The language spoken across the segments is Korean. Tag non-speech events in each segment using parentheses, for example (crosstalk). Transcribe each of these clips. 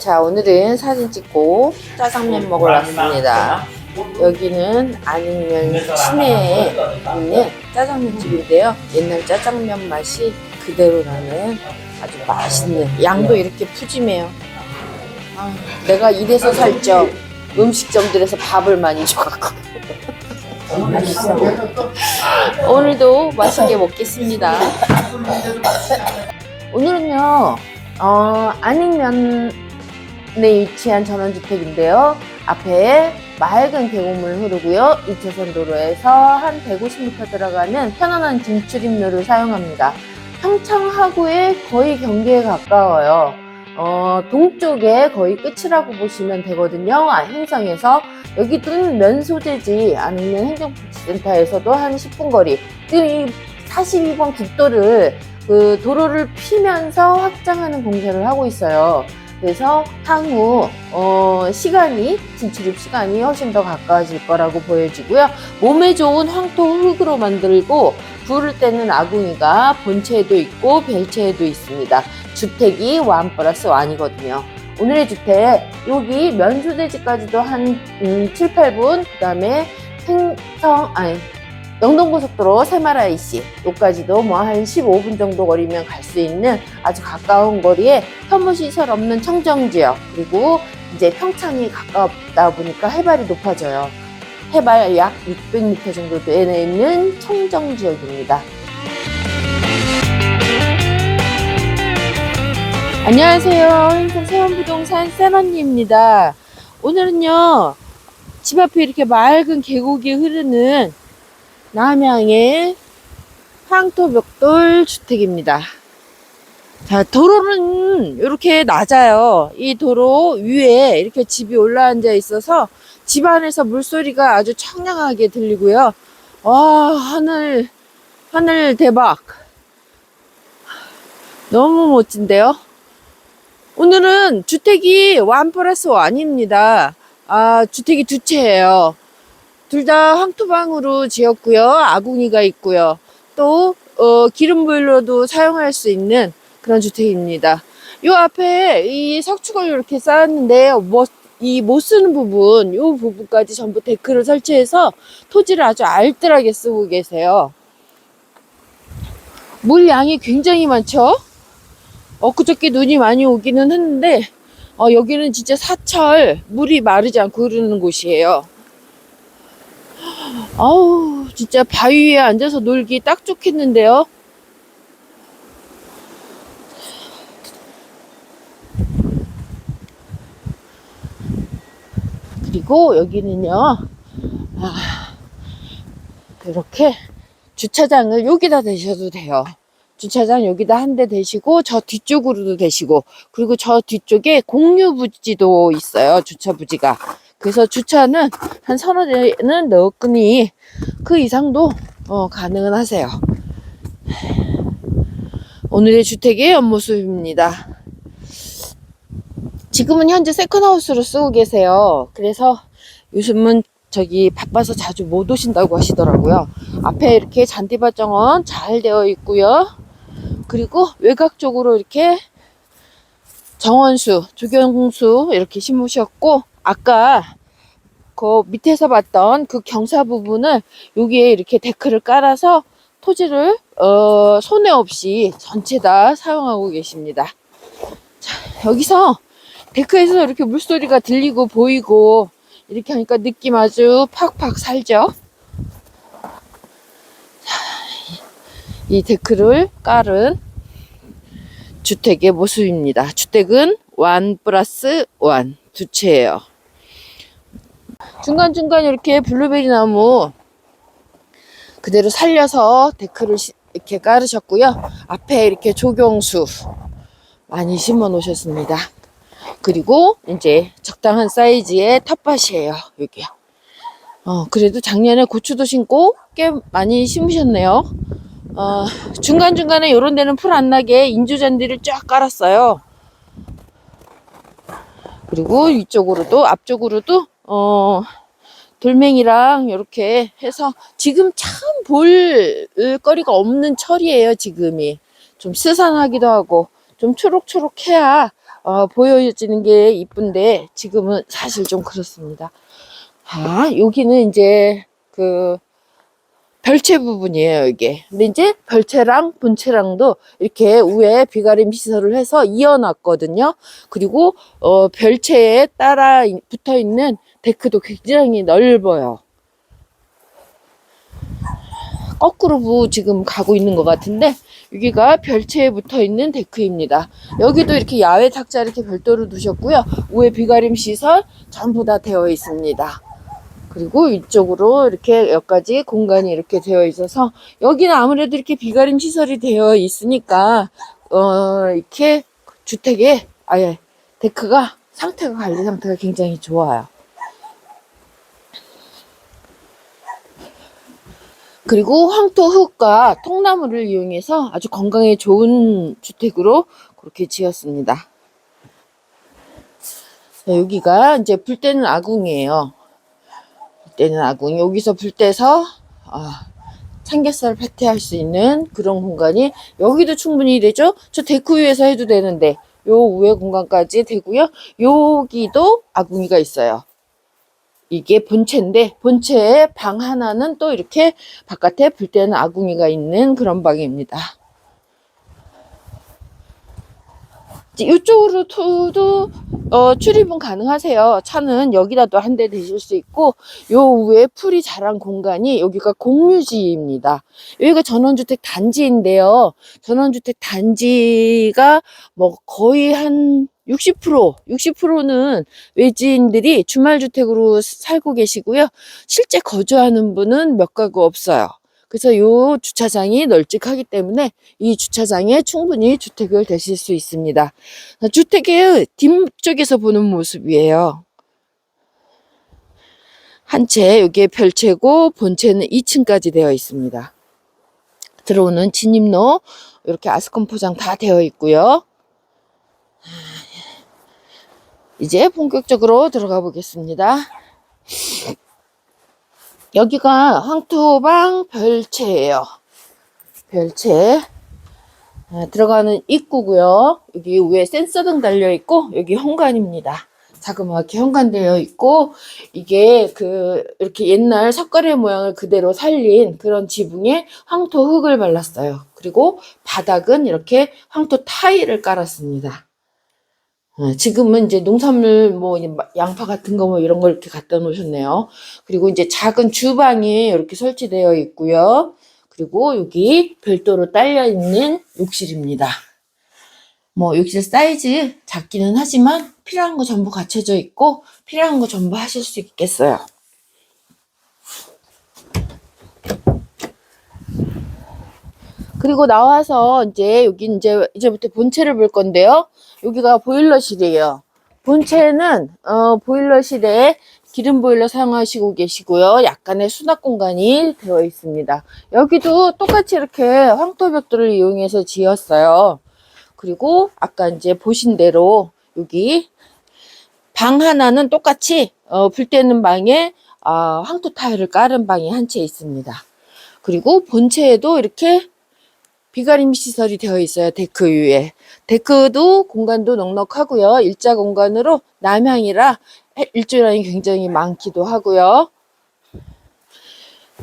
자, 오늘은 사진 찍고 짜장면 먹으러 왔습니다. 여기는 안익면 시내에 있는 짜장면 집인데요. 옛날 짜장면 맛이 그대로 나는 아주 맛있는 양도 이렇게 푸짐해요. 아, 내가 이래서 살쪄. 음식점들에서 밥을 많이 줘갖고. (laughs) 오늘도 맛있게 먹겠습니다. 오늘은요, 어, 안익면에 위치한 전원주택인데요. 앞에 맑은 계곡물 흐르고요. 2차선 도로에서 한 150m 들어가는 편안한 진출입로를 사용합니다. 평창하구의 거의 경계에 가까워요. 어, 동쪽에 거의 끝이라고 보시면 되거든요. 아, 행성에서. 여기는 면 소재지 안익면 행정복지센터에서도 한 10분 거리. 지금 이 42번 국도를 그 도로를 피면서 확장하는 공사를 하고 있어요. 그래서 향후 어, 시간이 진출입 시간이 훨씬 더 가까워질 거라고 보여지고요. 몸에 좋은 황토 흙으로 만들고 부를 때는 아궁이가 본체에도 있고 별체에도 있습니다. 주택이 완 플러스 완이거든요. 오늘의 주택 여기 면소재지까지도 한 음, 7, 8분 그다음에 행성 아니 영동고속도로 새마라 이씨 여기까지도 뭐 한 15분 정도 거리면 갈 수 있는 아주 가까운 거리에 혐오시설 없는 청정지역 그리고 이제 평창이 가깝다 보니까 해발이 높아져요. 해발 약 600m 정도 되어 있는 청정지역입니다. 안녕하세요. 행성 세원부동산 세런니입니다. 오늘은요, 집 앞에 이렇게 맑은 계곡이 흐르는 남양의 황토벽돌 주택입니다. 자, 도로는 이렇게 낮아요. 이 도로 위에 이렇게 집이 올라앉아 있어서 집 안에서 물소리가 아주 청량하게 들리고요. 와, 하늘, 하늘 대박. 너무 멋진데요? 오늘은 주택이 완 플러스 완입니다. 아, 주택이 두 채예요. 둘 다 황토방으로 지었고요. 아궁이가 있고요. 또 어, 기름보일러도 사용할 수 있는 그런 주택입니다. 요 앞에 이 석축을 이렇게 쌓았는데 뭐, 이 못 쓰는 부분, 요 부분까지 전부 데크를 설치해서 토지를 아주 알뜰하게 쓰고 계세요. 물 양이 굉장히 많죠? 엊그저께 눈이 많이 오기는 했는데 어, 여기는 진짜 사철 물이 마르지 않고 흐르는 곳이에요. 아우 진짜 바위 위에 앉아서 놀기 딱 좋겠는데요. 그리고 여기는요. 아, 이렇게 주차장을 여기다 대셔도 돼요. 주차장 여기다 한 대 대시고 저 뒤쪽으로도 대시고 그리고 저 뒤쪽에 공유 부지도 있어요. 주차 부지가. 그래서 주차는 한 서너 대는 넣었으니 그 이상도 어, 가능은 하세요. 오늘의 주택의 옆모습입니다. 지금은 현재 세컨하우스로 쓰고 계세요. 그래서 요즘은 저기 바빠서 자주 못 오신다고 하시더라고요. 앞에 이렇게 잔디밭 정원 잘 되어 있고요. 그리고 외곽 쪽으로 이렇게 정원수, 조경수 이렇게 심으셨고 아까 그 밑에서 봤던 그 경사 부분을 여기에 이렇게 데크를 깔아서 토지를 어, 손해 없이 전체 다 사용하고 계십니다. 자, 여기서 데크에서 이렇게 물소리가 들리고 보이고 이렇게 하니까 느낌 아주 팍팍 살죠. 이 데크를 깔은 주택의 모습입니다. 주택은 완 플러스 완두 채예요. 중간중간 이렇게 블루베리 나무 그대로 살려서 데크를 시- 이렇게 깔으셨고요. 앞에 이렇게 조경수 많이 심어 놓으셨습니다. 그리고 이제 적당한 사이즈의 텃밭이에요. 여기요. 어, 그래도 작년에 고추도 심고 꽤 많이 심으셨네요. 어, 중간중간에 이런 데는 풀 안 나게 인조잔디를 쫙 깔았어요. 그리고 이쪽으로도, 앞쪽으로도, 어, 돌멩이랑 이렇게 해서 지금 참 볼 거리가 없는 철이에요, 지금이. 좀 스산하기도 하고, 좀 초록초록해야, 어, 보여지는 게 이쁜데 지금은 사실 좀 그렇습니다. 아, 여기는 이제 그 별채 부분이에요, 이게. 근데 이제 별채랑 본채랑도 이렇게 위에 비가림 시설을 해서 이어놨거든요. 그리고 어, 별채에 따라 이- 붙어 있는 데크도 굉장히 넓어요. 거꾸로 부- 지금 가고 있는 것 같은데 여기가 별채에 붙어 있는 데크입니다. 여기도 이렇게 야외 탁자 이렇게 별도로 두셨고요. 위에 비가림 시설 전부 다 되어 있습니다. 그리고 이쪽으로 이렇게 여기까지 공간이 이렇게 되어 있어서 여기는 아무래도 이렇게 비가림 시설이 되어 있으니까 어 이렇게 주택의 아예 데크가 상태가 관리 상태가 굉장히 좋아요. 그리고 황토 흙과 통나무를 이용해서 아주 건강에 좋은 주택으로 그렇게 지었습니다. 자, 여기가 이제 불 때는 아궁이에요. 불 때는 아궁. 여기서 불 떼서 아, 삼겹살 패티할 수 있는 그런 공간이 여기도 충분히 되죠. 저 데크 위에서 해도 되는데 요 위에 공간까지 되고요. 여기도 아궁이가 있어요. 이게 본체인데 본체에 방 하나는 또 이렇게 바깥에 불 때는 아궁이가 있는 그런 방입니다. 이쪽으로 도 어, 출입은 가능하세요. 차는 여기라도 한대 대실 수 있고 요 위에 풀이 자란 공간이 여기가 공유지입니다. 여기가 전원주택 단지인데요. 전원주택 단지가 뭐 거의 한 60%, 60%는 외지인들이 주말주택으로 살고 계시고요. 실제 거주하는 분은 몇 가구 없어요. 그래서 요 주차장이 널찍하기 때문에 이 주차장에 충분히 주택을 대실 수 있습니다. 주택의 뒤쪽에서 보는 모습이에요. 한 채, 여기에 별채고 본채는 2층까지 되어 있습니다. 들어오는 진입로, 이렇게 아스콘 포장 다 되어 있고요. 이제 본격적으로 들어가 보겠습니다. 여기가 황토방 별채예요. 별채. 아, 들어가는 입구고요. 여기 위에 센서등 달려 있고 여기 현관입니다. 자그마하게 현관되어 있고 이게 그 이렇게 옛날 석가래 모양을 그대로 살린 그런 지붕에 황토 흙을 발랐어요. 그리고 바닥은 이렇게 황토 타일을 깔았습니다. 어, 지금은 이제 농산물 뭐 양파 같은 거 뭐 이런 걸 이렇게 갖다 놓으셨네요. 그리고 이제 작은 주방이 이렇게 설치되어 있고요. 그리고 여기 별도로 딸려 있는 욕실입니다. 뭐 욕실 사이즈 작기는 하지만 필요한 거 전부 갖춰져 있고 필요한 거 전부 하실 수 있겠어요. 그리고 나와서 이제 여기 이제 이제부터 본체를 볼 건데요. 여기가 보일러실이에요. 본체는 어, 보일러실에 기름 보일러 사용하시고 계시고요. 약간의 수납 공간이 되어 있습니다. 여기도 똑같이 이렇게 황토벽돌을 이용해서 지었어요. 그리고 아까 이제 보신 대로 여기 방 하나는 똑같이 어, 불 때는 방에 아, 황토 타일을 깔은 방이 한 채 있습니다. 그리고 본체에도 이렇게 비가림 시설이 되어 있어요. 데크 위에. 데크도 공간도 넉넉하고요. 일자 공간으로 남향이라 해- 일조량이 굉장히 많기도 하고요.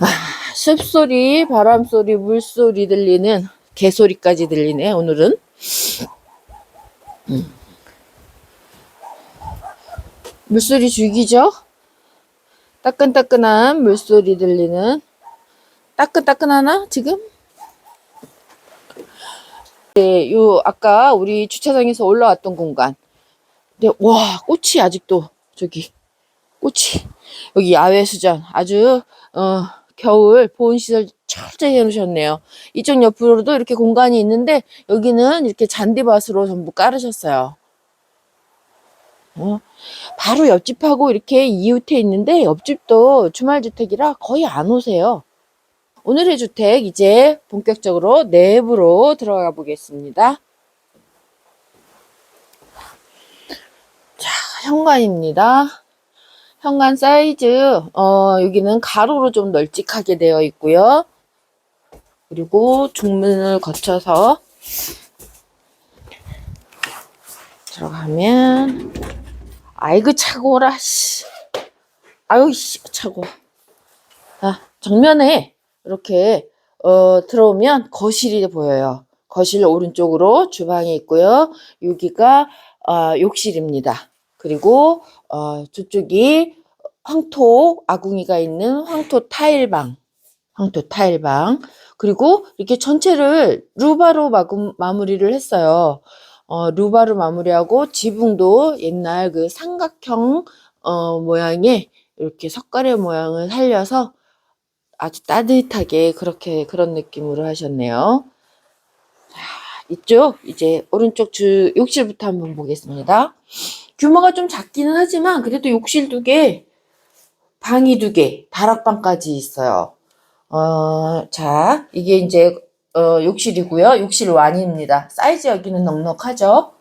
아, 숲소리, 바람소리, 물소리 들리는 개소리까지 들리네, 오늘은. 음. 물소리 죽이죠? 따끈따끈한 물소리 들리는 따끈따끈하나 지금? 네, 요 아까 우리 주차장에서 올라왔던 공간. 근데 와 꽃이 아직도 저기 꽃이 여기 야외 수전 아주 어 겨울 보온 시설 철저히 해놓으셨네요. 이쪽 옆으로도 이렇게 공간이 있는데 여기는 이렇게 잔디밭으로 전부 깔으셨어요. 어, 바로 옆집하고 이렇게 이웃해 있는데 옆집도 주말주택이라 거의 안 오세요. 오늘의 주택 이제 본격적으로 내부로 들어가 보겠습니다. 자, 현관입니다. 현관 사이즈, 어, 여기는 가로로 좀 널찍하게 되어 있고요. 그리고 중문을 거쳐서 들어가면 아이고 차고라 씨. 아유 씨 차고. 자 정면에 이렇게 어, 들어오면 거실이 보여요. 거실 오른쪽으로 주방이 있고요. 여기가 어, 욕실입니다. 그리고 어, 저쪽이 황토 아궁이가 있는 황토 타일방, 황토 타일방. 그리고 이렇게 전체를 루바로 마구, 마무리를 했어요. 어, 루바로 마무리하고 지붕도 옛날 그 삼각형 어, 모양의 이렇게 석가래 모양을 살려서 아주 따뜻하게 그렇게 그런 느낌으로 하셨네요. 자, 이쪽 이제 오른쪽 주 욕실부터 한번 보겠습니다. 규모가 좀 작기는 하지만 그래도 욕실 두 개, 방이 두 개, 다락방까지 있어요. 어, 자, 이게 이제 어, 욕실이고요. 욕실 완입니다. 사이즈 여기는 넉넉하죠.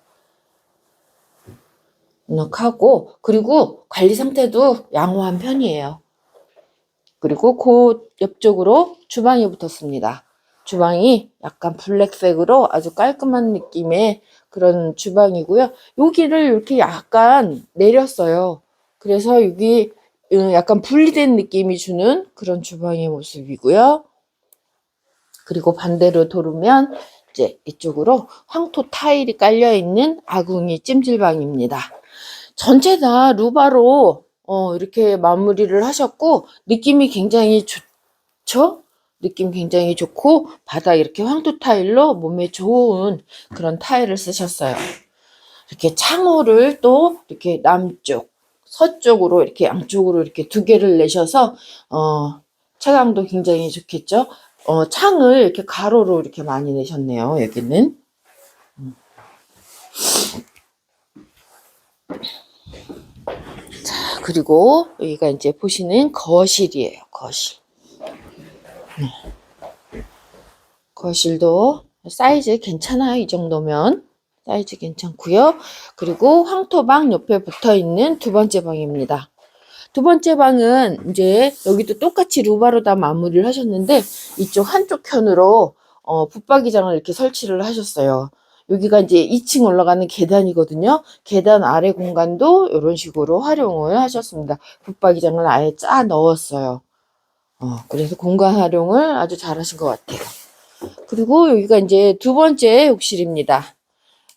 넉넉하고 그리고 관리 상태도 양호한 편이에요. 그리고 그 옆쪽으로 주방이 붙었습니다. 주방이 약간 블랙색으로 아주 깔끔한 느낌의 그런 주방이고요. 여기를 이렇게 약간 내렸어요. 그래서 여기 음, 약간 분리된 느낌이 주는 그런 주방의 모습이고요. 그리고 반대로 돌으면 이제 이쪽으로 황토 타일이 깔려 있는 아궁이 찜질방입니다. 전체 다 루바로 어, 이렇게 마무리를 하셨고 느낌이 굉장히 좋죠? 느낌 굉장히 좋고 바닥 이렇게 황토 타일로 몸에 좋은 그런 타일을 쓰셨어요. 이렇게 창호를 또 이렇게 남쪽, 서쪽으로 이렇게 양쪽으로 이렇게 두 개를 내셔서 어, 채광도 굉장히 좋겠죠? 어, 창을 이렇게 가로로 이렇게 많이 내셨네요. 여기는. 음. 자, 그리고 여기가 이제 보시는 거실이에요. 거실. 네. 거실도 사이즈 괜찮아요. 이 정도면. 사이즈 괜찮고요. 그리고 황토방 옆에 붙어 있는 두 번째 방입니다. 두 번째 방은 이제 여기도 똑같이 루바로 다 마무리를 하셨는데 이쪽 한쪽 편으로 어, 붙박이장을 이렇게 설치를 하셨어요. 여기가 이제 2층 올라가는 계단이거든요. 계단 아래 공간도 이런 식으로 활용을 하셨습니다. 붙박이장을 아예 짜 넣었어요. 어, 그래서 공간 활용을 아주 잘하신 것 같아요. 그리고 여기가 이제 두 번째 욕실입니다.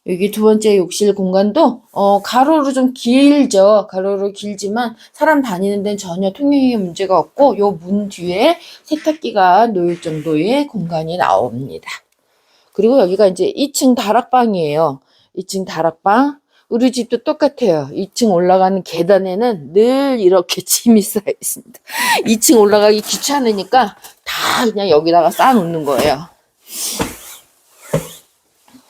여기 두 번째 욕실 공간도 어, 가로로 좀 길죠. 가로로 길지만 사람 다니는 데는 전혀 통행에 문제가 없고 요 문 뒤에 세탁기가 놓일 정도의 공간이 나옵니다. 그리고 여기가 이제 2층 다락방이에요. 2층 다락방. 우리 집도 똑같아요. 2층 올라가는 계단에는 늘 이렇게 (laughs) 짐이 쌓여 있습니다. 2층 올라가기 귀찮으니까 다 그냥 여기다가 쌓아놓는 거예요.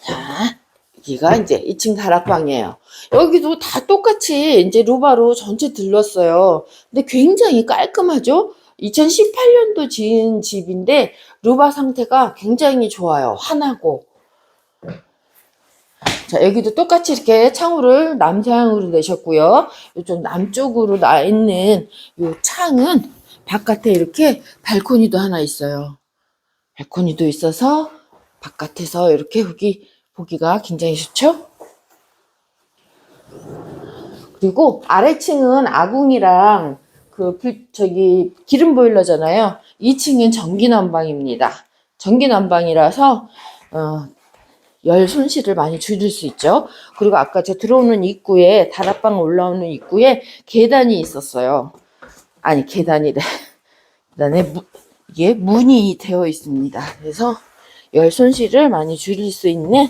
자, 여기가 이제 2층 다락방이에요. 여기도 다 똑같이 이제 루바로 전체 들렀어요. 근데 굉장히 깔끔하죠? 2018년도 지은 집인데 루바 상태가 굉장히 좋아요. 환하고. 자, 여기도 똑같이 이렇게 창호를 남향으로 내셨고요. 이쪽 남쪽으로 나 있는 이 창은 바깥에 이렇게 발코니도 하나 있어요. 발코니도 있어서 바깥에서 이렇게 여기 보기가 굉장히 좋죠? 그리고 아래층은 아궁이랑 그 불, 저기 기름 보일러잖아요. 2층은 전기 난방입니다. 전기 난방이라서 어, 열 손실을 많이 줄일 수 있죠. 그리고 아까 저 들어오는 입구에 다락방 올라오는 입구에 계단이 있었어요. 아니 계단이래. 무, 이게 문이 되어 있습니다. 그래서 열 손실을 많이 줄일 수 있는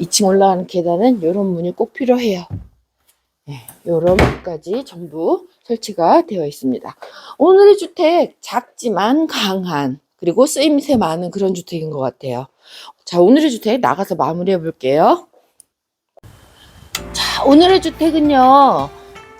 2층 올라가는 계단은 이런 문이 꼭 필요해요. 네, 이런 문까지 전부 설치가 되어 있습니다. 오늘의 주택 작지만 강한 그리고 쓰임새 많은 그런 주택인 것 같아요. 자, 오늘의 주택 나가서 마무리해 볼게요. 자, 오늘의 주택은요.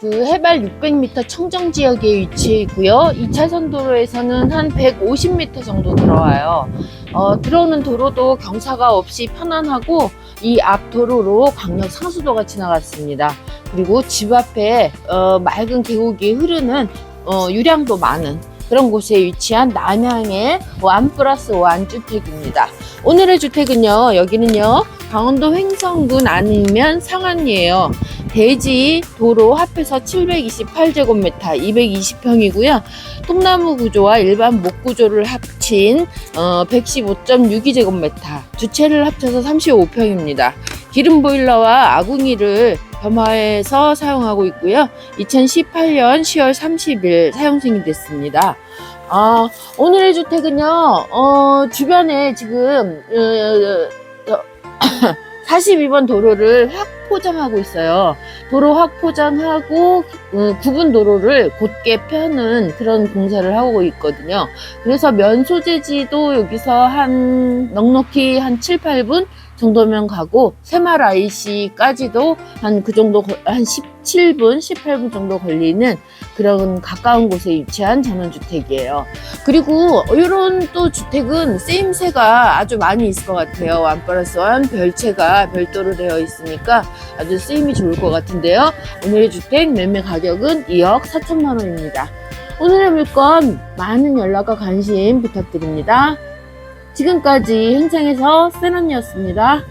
그 해발 600m 청정 지역에 위치해 있고요. 2차선 도로에서는 한 150m 정도 들어와요. 어, 들어오는 도로도 경사가 없이 편안하고 이 앞 도로로 광역 상수도가 지나갔습니다. 그리고 집 앞에 어, 맑은 계곡이 흐르는 어, 유량도 많은 그런 곳에 위치한 남양의 원 플러스 원 주택입니다. 오늘의 주택은요, 여기는요, 강원도 횡성군 안면 상안리에요. 대지 도로 합해서 728제곱미터, 220평이고요. 통나무 구조와 일반 목 구조를 합친 어, 115.62제곱미터, 두 채를 합쳐서 35평입니다. 기름 보일러와 아궁이를 겸화해서 사용하고 있고요. 2018년 10월 30일 사용 승인 됐습니다. 아, 오늘의 주택은요, 어, 주변에 지금, 어, 어, 42번 도로를 확 포장하고 있어요. 도로 확 포장하고, 어, 구분 도로를 곧게 펴는 그런 공사를 하고 있거든요. 그래서 면 소재지도 여기서 한, 넉넉히 한 7, 8분 정도면 가고, 새말 IC까지도 한 그 정도, 거- 한 17분, 18분 정도 걸리는 그런 가까운 곳에 위치한 전원주택이에요. 그리고 이런 또 주택은 쓰임새가 아주 많이 있을 것 같아요. 원 플러스 원 별채가 별도로 되어 있으니까 아주 쓰임이 좋을 것 같은데요. 오늘의 주택 매매 가격은 2억 4천만 원입니다. 오늘의 물건 많은 연락과 관심 부탁드립니다. 지금까지 행창에서 세런이었습니다.